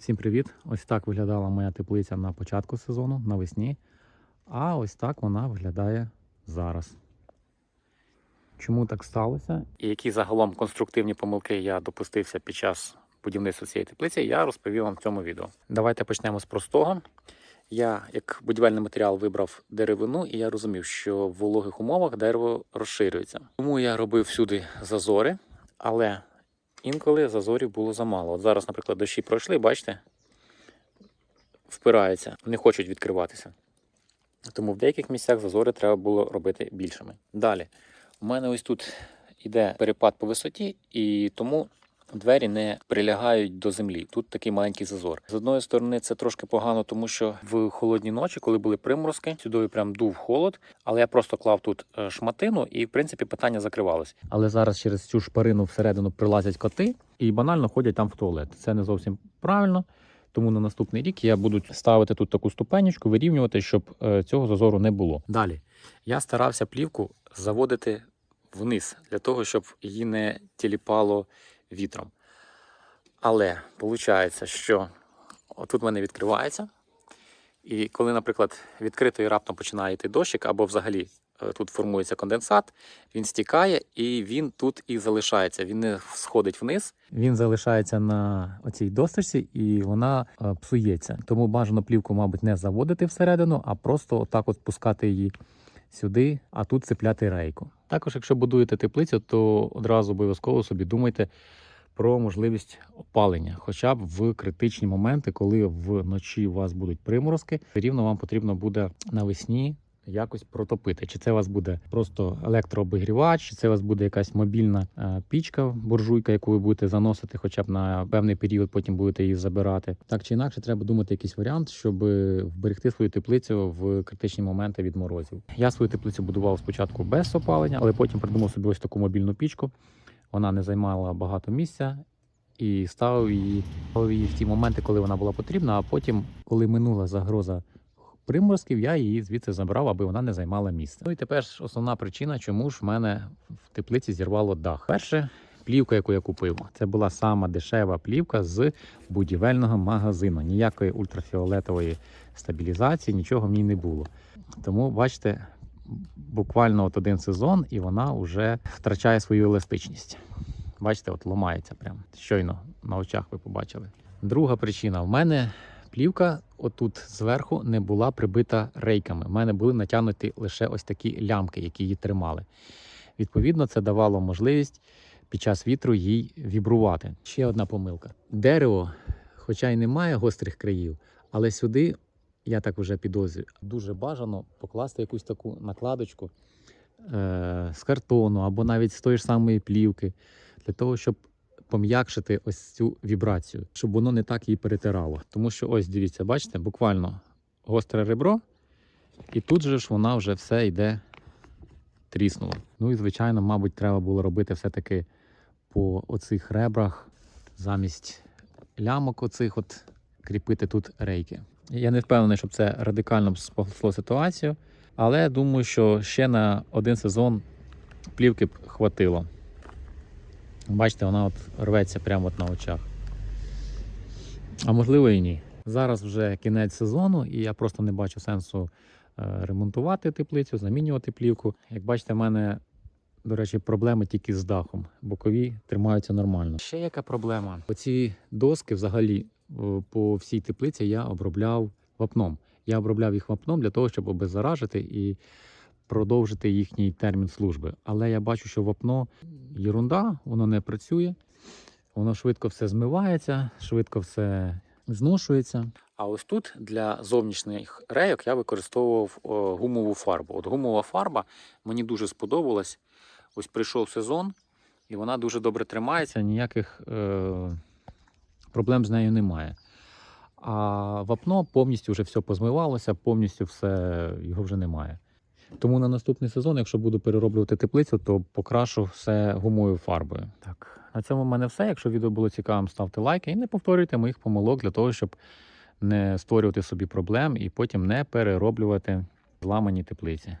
Всім привіт! Ось так виглядала моя теплиця на початку сезону, навесні. А ось так вона виглядає зараз. Чому так сталося? І які загалом конструктивні помилки я допустився під час будівництва цієї теплиці, я розповів вам в цьому відео. Давайте почнемо з простого. Я як будівельний матеріал вибрав деревину, і я розумів, що в вологих умовах дерево розширюється. Тому я робив всюди зазори, але інколи зазорів було замало. От зараз, наприклад, дощі пройшли, бачите, впираються, не хочуть відкриватися. Тому в деяких місцях зазори треба було робити більшими. Далі, у мене ось тут йде перепад по висоті, і тому двері не прилягають до землі. Тут такий маленький зазор. З одної сторони, це трошки погано, тому що в холодні ночі, коли були приморозки, сюди прям дув холод, але я просто клав тут е, шматину, і в принципі питання закривалось. Але зараз через цю шпарину всередину прилазять коти і банально ходять там в туалет. Це не зовсім правильно. Тому на наступний рік я буду ставити тут таку ступенечку, вирівнювати, щоб е, цього зазору не було. Далі я старався плівку заводити вниз для того, щоб її не тіліпало вітром. Але виходить, що отут в мене відкривається. І коли, наприклад, відкрито і раптом починає йти дощик, або взагалі е, тут формується конденсат, він стікає і він тут і залишається. Він не сходить вниз. Він залишається на оцій досточці і вона е, псується. Тому бажано плівку, мабуть, не заводити всередину, а просто отак от пускати її сюди, а тут цепляти рейку. Також, якщо будуєте теплицю, то одразу обов'язково собі думайте про можливість опалення, хоча б в критичні моменти, коли вночі у вас будуть приморозки, рівно вам потрібно буде навесні якось протопити. Чи це у вас буде просто електрообігрівач, чи це у вас буде якась мобільна е, пічка, буржуйка, яку ви будете заносити, хоча б на певний період, потім будете її забирати. Так чи інакше, треба думати якийсь варіант, щоб вберегти свою теплицю в критичні моменти від морозів. Я свою теплицю будував спочатку без опалення, але потім придумав собі ось таку мобільну пічку. Вона не займала багато місця і ставив її, ставив її в ті моменти, коли вона була потрібна. А потім, коли минула загроза приморозків, я її звідси забрав, аби вона не займала місце. Ну і тепер основна причина, чому ж в мене в теплиці зірвало дах. Перше, плівка, яку я купив, це була сама дешева плівка з будівельного магазину. Ніякої ультрафіолетової стабілізації, нічого в ній не було. Тому бачите, буквально от один сезон, і вона вже втрачає свою еластичність. Бачите, от ламається прям. Щойно на очах ви побачили. Друга причина: в мене плівка отут зверху не була прибита рейками. У мене були натягнуті лише ось такі лямки, які її тримали. Відповідно, це давало можливість під час вітру їй вібрувати. Ще одна помилка: дерево, хоча й не має гострих країв, але сюди я так вже підозрюю, дуже бажано покласти якусь таку накладочку е- з картону або навіть з тої ж самої плівки, для того, щоб пом'якшити ось цю вібрацію, щоб воно не так її перетирало. Тому що ось дивіться, бачите, буквально гостре ребро, і тут же ж вона вже все йде тріснула. Ну і звичайно, мабуть, треба було робити все-таки по оцих ребрах замість лямок оцих от кріпити тут рейки. Я не впевнений, щоб це радикально спасло ситуацію, але думаю, що ще на один сезон плівки б хватило. Бачите, вона от рветься прямо от на очах. А можливо і ні. Зараз вже кінець сезону, і я просто не бачу сенсу е, ремонтувати теплицю, замінювати плівку. Як бачите, в мене, до речі, проблеми тільки з дахом. Бокові тримаються нормально. Ще яка проблема? Оці доски взагалі е, по всій теплиці я обробляв вапном. Я обробляв їх вапном для того, щоб обеззаражити і продовжити їхній термін служби. Але я бачу, що вапно єрунда, воно не працює, воно швидко все змивається, швидко все зношується. А ось тут для зовнішніх рейок я використовував гумову фарбу. От гумова фарба мені дуже сподобалась. Ось прийшов сезон, і вона дуже добре тримається, ніяких е- проблем з нею немає. А вапно повністю вже все позмивалося, повністю все його вже немає. Тому на наступний сезон, якщо буду перероблювати теплицю, то покрашу все гумою фарбою. Так, на цьому в мене все. Якщо відео було цікавим, ставте лайки і не повторюйте моїх помилок для того, щоб не створювати собі проблем і потім не перероблювати зламані теплиці.